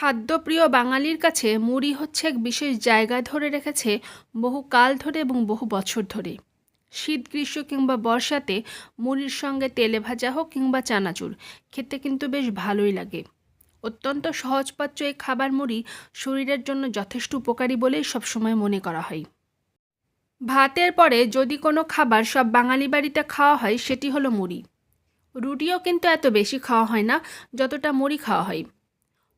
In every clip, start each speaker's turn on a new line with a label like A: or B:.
A: খাদ্যপ্রিয় বাঙালির কাছে মুড়ি হচ্ছে এক বিশেষ জায়গা ধরে রেখেছে বহু কাল ধরে এবং বহু বছর ধরে। শীত, গ্রীষ্ম কিংবা বর্ষাতে মুড়ির সঙ্গে তেলে ভাজা হোক কিংবা চানাচুর, খেতে কিন্তু বেশ ভালোই লাগে। অত্যন্ত সহজপাচ্য এই খাবার মুড়ি শরীরের জন্য যথেষ্ট উপকারী বলেই সবসময় মনে করা হয়। ভাতের পরে যদি কোনো খাবার সব বাঙালি বাড়িতে খাওয়া হয়, সেটি হলো মুড়ি। রুটিও কিন্তু এত বেশি খাওয়া হয় না, যতটা মুড়ি খাওয়া হয়।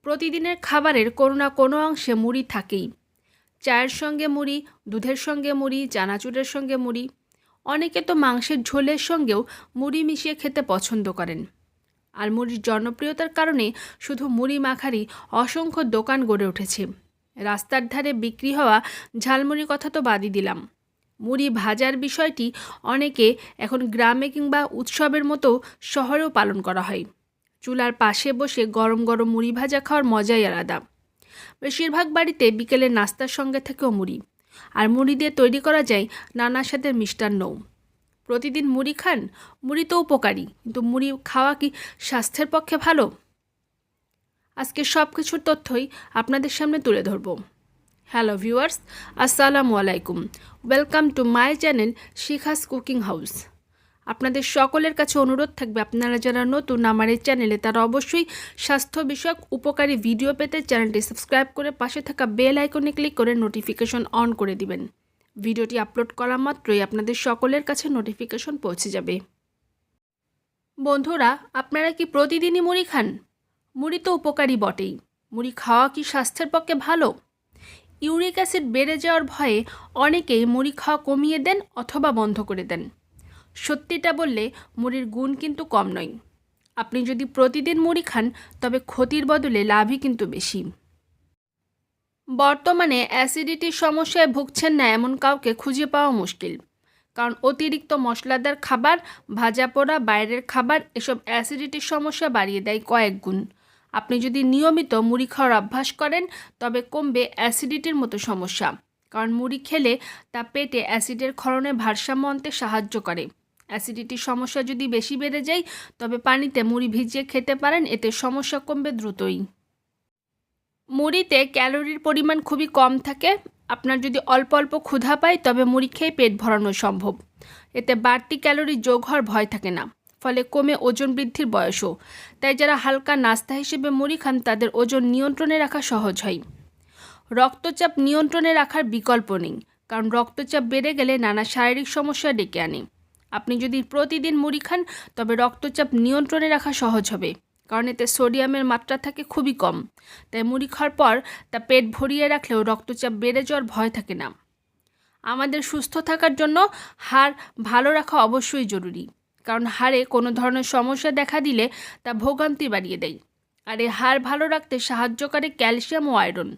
A: প্রতিদিনের খাবারের কোনো না কোনো অংশে মুড়ি থাকেই। চায়ের সঙ্গে মুড়ি, দুধের সঙ্গে মুড়ি, চানাচুরের সঙ্গে মুড়ি। অনেকে তো মাংসের ঝোলের সঙ্গেও মুড়ি মিশিয়ে খেতে পছন্দ করেন। আর মুড়ির জনপ্রিয়তার কারণে শুধু মুড়ি মাখারই অসংখ্য দোকান গড়ে উঠেছে। রাস্তার ধারে বিক্রি হওয়া ঝালমুড়ি কথা তো বাদই দিলাম। মুড়ি ভাজার বিষয়টি অনেকে এখন গ্রামে কিংবা উৎসবের মতো শহরেও পালন করা হয়। চুলার পাশে বসে গরম গরম মুড়ি ভাজা খাওয়ার মজাই আলাদা। বেশিরভাগ বাড়িতে বিকেলে নাস্তার সঙ্গে থেকেও মুড়ি। আর মুড়ি দিয়ে তৈরি করা যায় নানা স্বাদের মিষ্টান্নও। প্রতিদিন মুড়ি খান, মুড়ি তো উপকারী, কিন্তু মুড়ি খাওয়া কি স্বাস্থ্যের পক্ষে ভালো? আজকে সব কিছুর তথ্যই আপনাদের সামনে তুলে ধরব। হ্যালো ভিউয়ার্স, আসসালামু আলাইকুম। Welcome to my channel Shikha's cooking house. আপনাদের সকলের কাছে অনুরোধ থাকবে আপনারা যারা নতুন আমার এই চ্যানেলে, তারা অবশ্যই স্বাস্থ্য বিষয়ক উপকারী ভিডিও পেতে চ্যানেলটি সাবস্ক্রাইব করে পাশে থাকা বেল আইকনে ক্লিক করে নোটিফিকেশন অন করে দিবেন। ভিডিওটি আপলোড করা মাত্রই আপনাদের সকলের কাছে নোটিফিকেশন পৌঁছে যাবে। বন্ধুরা, আপনারা কি প্রতিদিনই মুড়ি খান? মুড়ি তো উপকারী বটেই। মুড়ি খাওয়া কি স্বাস্থ্যের পক্ষে ভালো? ইউরিক অ্যাসিড বেড়ে যাওয়ার ভয়ে অনেকেই মুড়ি খাওয়া কমিয়ে দেন অথবা বন্ধ করে দেন। সত্যিটা বললে মুড়ির গুণ কিন্তু কম নয়। আপনি যদি প্রতিদিন মুড়ি খান, তবে ক্ষতির বদলে লাভই কিন্তু বেশি। বর্তমানে অ্যাসিডিটির সমস্যায় ভুগছেন না এমন কাউকে খুঁজে পাওয়া মুশকিল। কারণ অতিরিক্ত মশলাদার খাবার, ভাজা পোড়া, বাইরের খাবার এসব অ্যাসিডিটির সমস্যা বাড়িয়ে দেয় কয়েক গুণ। আপনি যদি নিয়মিত মুড়ি খাওয়ার অভ্যাস করেন, তবে কমবে অ্যাসিডিটির মতো সমস্যা। কারণ মুড়ি খেলে তা পেটে অ্যাসিডের ক্ষরণে ভারসাম্য আনতে সাহায্য করে। অ্যাসিডিটির সমস্যা যদি বেশি বেড়ে যায়, তবে পানিতে মুড়ি ভিজিয়ে খেতে পারেন, এতে সমস্যা কমবে দ্রুতই। মুড়িতে ক্যালোরির পরিমাণ খুবই কম থাকে। আপনার যদি অল্প অল্প ক্ষুধা পায়, তবে মুড়ি খেয়ে পেট ভরানো সম্ভব। এতে বাড়তি ক্যালোরি যোগ হওয়ার ভয় থাকে না, ফলে কমে ওজন বৃদ্ধির বয়সও। তাই যারা হালকা নাস্তা হিসেবে মুড়ি খান, তাদের ওজন নিয়ন্ত্রণে রাখা সহজ হয়। রক্তচাপ নিয়ন্ত্রণে রাখার বিকল্প নেই, কারণ রক্তচাপ বেড়ে গেলে নানা শারীরিক সমস্যা ডেকে আনে। আপনি যদি প্রতিদিন মুড়ি খান, তবে রক্তচাপ নিয়ন্ত্রণে রাখা সহজ হবে, কারণ এতে সোডিয়ামের মাত্রা থাকে খুবই কম। তাই মুড়ি খাওয়ার পর তা পেট ভরিয়ে রাখলেও রক্তচাপ বেড়ে যাওয়ার ভয় থাকে না। আমাদের সুস্থ থাকার জন্য হাড় ভালো রাখা অবশ্যই জরুরি, কারণ হাড়ে কোনো ধরনের সমস্যা দেখা দিলে তা ভোগান্তি বাড়িয়ে দেয়। আর এই হাড় ভালো রাখতে সাহায্য করে ক্যালসিয়াম ও আয়রন।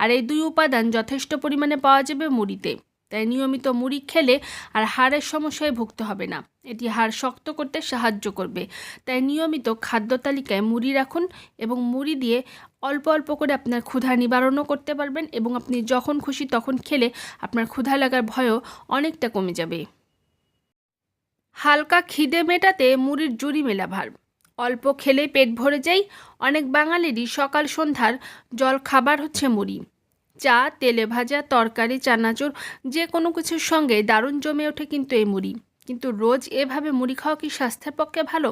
A: আর এই দুই উপাদান যথেষ্ট পরিমাণে পাওয়া যাবে মুড়িতে। তাই নিয়মিত মুড়ি খেলে আর হাড়ের সমস্যায় ভুগতে হবে না। এটি হাড় শক্ত করতে সাহায্য করবে। তাই নিয়মিত খাদ্য তালিকায় মুড়ি রাখুন এবং মুড়ি দিয়ে অল্প অল্প করে আপনার ক্ষুধা নিবারণও করতে পারবেন এবং আপনি যখন খুশি তখন খেলে আপনার ক্ষুধা লাগার ভয়ও অনেকটা কমে যাবে। হালকা খিদে মেটাতে মুড়ির জুড়ি মেলা ভার। অল্প খেলেই পেট ভরে যায়। অনেক বাঙালিরই সকাল সন্ধ্যার জল খাবার হচ্ছে মুড়ি। চা, তেলে ভাজা, তরকারি, চানাচুর, যে কোনো কিছুর সঙ্গে দারুণ জমে ওঠে কিন্তু এই মুড়ি। কিন্তু রোজ এভাবে মুড়ি খাওয়া কি স্বাস্থ্যের পক্ষে ভালো?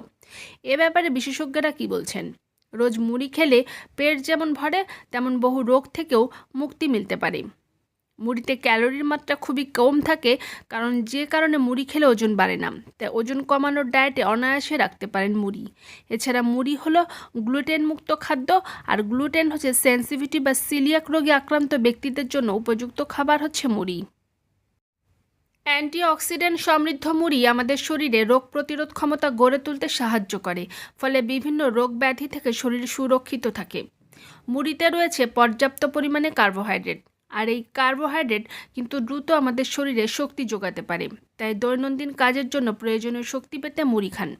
A: এ ব্যাপারে বিশেষজ্ঞরা কি বলছেন? রোজ মুড়ি খেলে পেট যেমন ভরে, তেমন বহু রোগ থেকেও মুক্তি মিলতে পারে। মুড়িতে ক্যালোরির মাত্রা খুবই কম থাকে, কারণ যে কারণে মুড়ি খেলে ওজন বাড়ে না। তাই ওজন কমানোর ডায়েটে অনায়াসে রাখতে পারেন মুড়ি। এছাড়া মুড়ি হলো গ্লুটেন মুক্ত খাদ্য, আর গ্লুটেন হচ্ছে সেন্সিভিটি বা সিলিয়াক রোগে আক্রান্ত ব্যক্তিদের জন্য উপযুক্ত খাবার হচ্ছে মুড়ি। অ্যান্টিঅক্সিডেন্ট সমৃদ্ধ মুড়ি আমাদের শরীরে রোগ প্রতিরোধ ক্ষমতা গড়ে তুলতে সাহায্য করে, ফলে বিভিন্ন রোগ ব্যাধি থেকে শরীর সুরক্ষিত থাকে। মুড়িতে রয়েছে পর্যাপ্ত পরিমাণে কার্বোহাইড্রেট। আর এই কার্বোহাইড্রেট কিন্তু দ্রুত আমাদের শরীরে শক্তি যোগাতে পারে। তাই দৈনন্দিন কাজের জন্য প্রয়োজনীয় শক্তি পেতে মুড়ি খান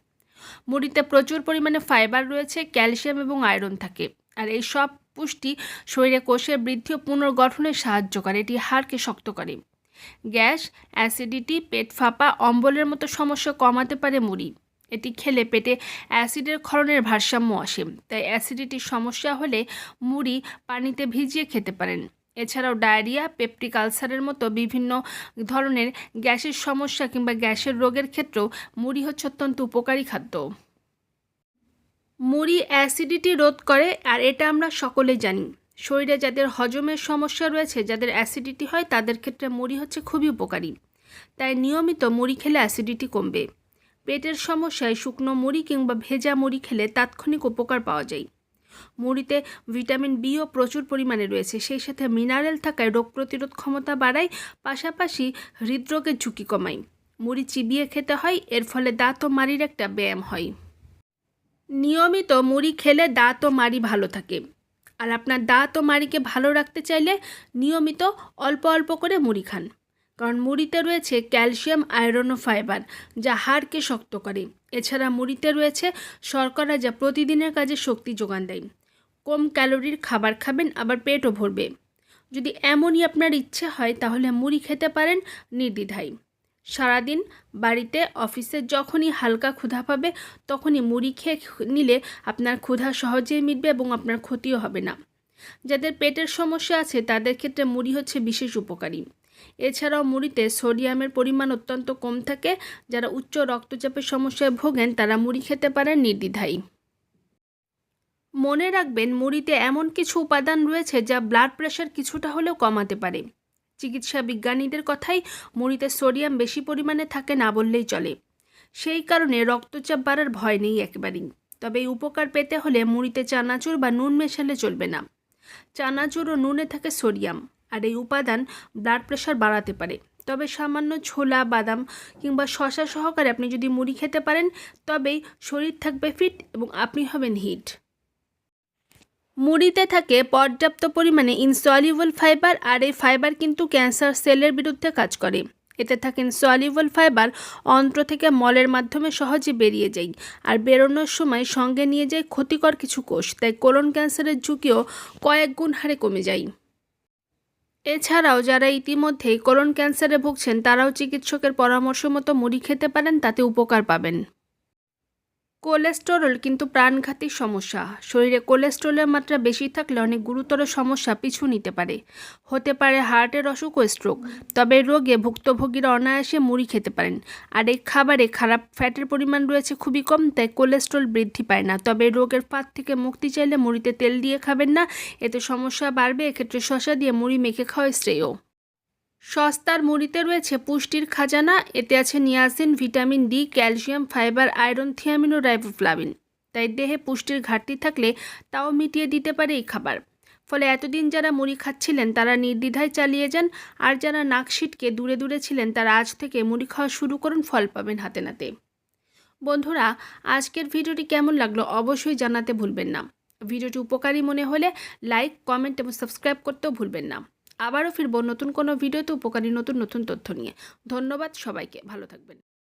A: মুড়িতে প্রচুর পরিমাণে ফাইবার রয়েছে, ক্যালসিয়াম এবং আয়রন থাকে। আর এই সব পুষ্টি শরীরে কোষের বৃদ্ধি ও পুনর্গঠনে সাহায্য করে, এটি হাড়কে শক্ত করে। গ্যাস, অ্যাসিডিটি, পেট ফাঁপা, অম্বলের মতো সমস্যা কমাতে পারে মুড়ি। এটি খেলে পেটে অ্যাসিডের ক্ষরণের ভারসাম্য আসে। তাই অ্যাসিডিটির সমস্যা হলে মুড়ি পানিতে ভিজিয়ে খেতে পারেন। এছাড়াও ডায়রিয়া, পেপটিক আলসারের মতো বিভিন্ন ধরনের গ্যাসের সমস্যা কিংবা গ্যাসের রোগের ক্ষেত্রেও মুড়ি হচ্ছে অত্যন্ত উপকারী খাদ্য। মুড়ি অ্যাসিডিটি রোধ করে, আর এটা আমরা সকলে জানি। শরীরে যাদের হজমের সমস্যা রয়েছে, যাদের অ্যাসিডিটি হয়, তাদের ক্ষেত্রে মুড়ি হচ্ছে খুবই উপকারী। তাই নিয়মিত মুড়ি খেলে অ্যাসিডিটি কমবে। পেটের সমস্যায় শুকনো মুড়ি কিংবা ভেজা মুড়ি খেলে তাৎক্ষণিক উপকার পাওয়া যায়। মুড়িতে ভিটামিন বিও প্রচুর পরিমাণে রয়েছে। সেই সাথে মিনারেল থাকায় রোগ প্রতিরোধ ক্ষমতা বাড়ায়, পাশাপাশি হৃদরোগের ঝুঁকি কমায়। মুড়ি চিবিয়ে খেতে হয়, এর ফলে দাঁত ও মাড়ির একটা ব্যায়াম হয়। নিয়মিত মুড়ি খেলে দাঁত ও মাড়ি ভালো থাকে। আর আপনার দাঁত ও মাড়িকে ভালো রাখতে চাইলে নিয়মিত অল্প অল্প করে মুড়ি খান। কারণ মুড়িতে রয়েছে ক্যালসিয়াম, আয়রন ও ফাইবার, যা হাড়কে শক্ত করে। এছাড়া মুড়িতে রয়েছে শর্করা যা প্রতিদিনের কাজে শক্তি যোগান দেয়। কম ক্যালোরির খাবার খাবেন, আবার পেটও ভরবে। যদি এমনই আপনার ইচ্ছে হয়, তাহলে মুড়ি খেতে পারেন নির্দ্বিধায়। সারাদিন বাড়িতে, অফিসে যখনই হালকা ক্ষুধা পাবে, তখনই মুড়ি খেয়ে নিলে আপনার ক্ষুধা সহজেই মিটবে এবং আপনার ক্ষতিও হবে না। যাদের পেটের সমস্যা আছে, তাদের ক্ষেত্রে মুড়ি হচ্ছে বিশেষ উপকারী। এছাড়াও মুড়িতে সোডিয়ামের পরিমাণ অত্যন্ত কম থাকে। যারা উচ্চ রক্তচাপের সমস্যায় ভোগেন, তারা মুড়ি খেতে পারেন নির্দ্বিধায়। মনে রাখবেন, মুড়িতে এমন কিছু উপাদান রয়েছে যা ব্লাড প্রেশার কিছুটা হলেও কমাতে পারে। চিকিৎসা বিজ্ঞানীদের কথাই, মুড়িতে সোডিয়াম বেশি পরিমাণে থাকে না বললেই চলে। সেই কারণে রক্তচাপ বাড়ার ভয় নেই একেবারেই। তবে এই উপকার পেতে হলে মুড়িতে চানাচুর বা নুন মেশালে চলবে না। চানাচুর ও নুনে থাকে সোডিয়াম। আর এই উপাদান ব্লাড প্রেশার বাড়াতে পারে। তবে সামান্য ছোলা, বাদাম কিংবা শশা সহকারে আপনি যদি মুড়ি খেতে পারেন, তবেই শরীর থাকবে ফিট এবং আপনি হবেন হিট মুড়িতে থাকে পর্যাপ্ত পরিমাণে ইনসলিউবল ফাইবার আর এই ফাইবার কিন্তু ক্যান্সার সেলের বিরুদ্ধে কাজ করে। এতে থাকে ইনসলিউবল ফাইবার অন্ত্র থেকে মলের মাধ্যমে সহজে বেরিয়ে যায় আর বেরোনোর সময় সঙ্গে নিয়ে যায় ক্ষতিকর কিছু কোষ, তাই কোলন ক্যান্সারের ঝুঁকিও কয়েক গুণ হারে কমে যায়। এছাড়াও যারা ইতিমধ্যেই কোলন ক্যান্সারে ভুগছেন, তারাও চিকিৎসকের পরামর্শ মতো মুড়ি খেতে পারেন, তাতে উপকার পাবেন। কোলেস্টেরল কিন্তু প্রাণঘাতী সমস্যা। শরীরে কোলেস্টেরলের মাত্রা বেশি থাকলে অনেক গুরুতর সমস্যা পিছু নিতে পারে। হতে পারে হার্টের অসুখ ও স্ট্রোক। তবে রোগে ভুক্তভোগীরা অনায়াসে মুড়ি খেতে পারেন। আর এই খাবারে খারাপ ফ্যাটের পরিমাণ রয়েছে খুবই কম, তাই কোলেস্টেরল বৃদ্ধি পায় না। তবে রোগের ফাঁদ থেকে মুক্তি চাইলে মুড়িতে তেল দিয়ে খাবেন না। এতে সমস্যা বাড়বে, এক্ষেত্রে শশা দিয়ে মুড়ি মেখে খাওয়া শ্রেয়। সস্তার মুড়িতে রয়েছে পুষ্টির খাজানা, এতে আছে niacin, vitamin D, calcium, fibre, iron thiamine ও রাইবোফ্লাভিন তাই দেহে পুষ্টির ঘাটতি থাকলে তাও মিটিয়ে দিতে পারে এই খাবার। ফলে এতদিন যারা মুড়ি খাচ্ছিলেন, তারা নির্দ্বিধায় চালিয়ে যান, আর যারা নাক সিটকে দূরে দূরে ছিলেন, তারা আজ থেকে মুড়ি খাওয়া শুরু করুন, ফল পাবেন হাতে নাতে। বন্ধুরা, আজকের ভিডিওটি কেমন লাগল অবশ্যই জানাতে ভুলবেন না। ভিডিওটি উপকারী মনে হলে লাইক, কমেন্ট এবং সাবস্ক্রাইব করতেও ভুলবেন না। আবারও ফিরবো নতুন কোনো ভিডিওতে উপকারী নতুন নতুন তথ্য নিয়ে। ধন্যবাদ সবাইকে ভালো থাকবেন।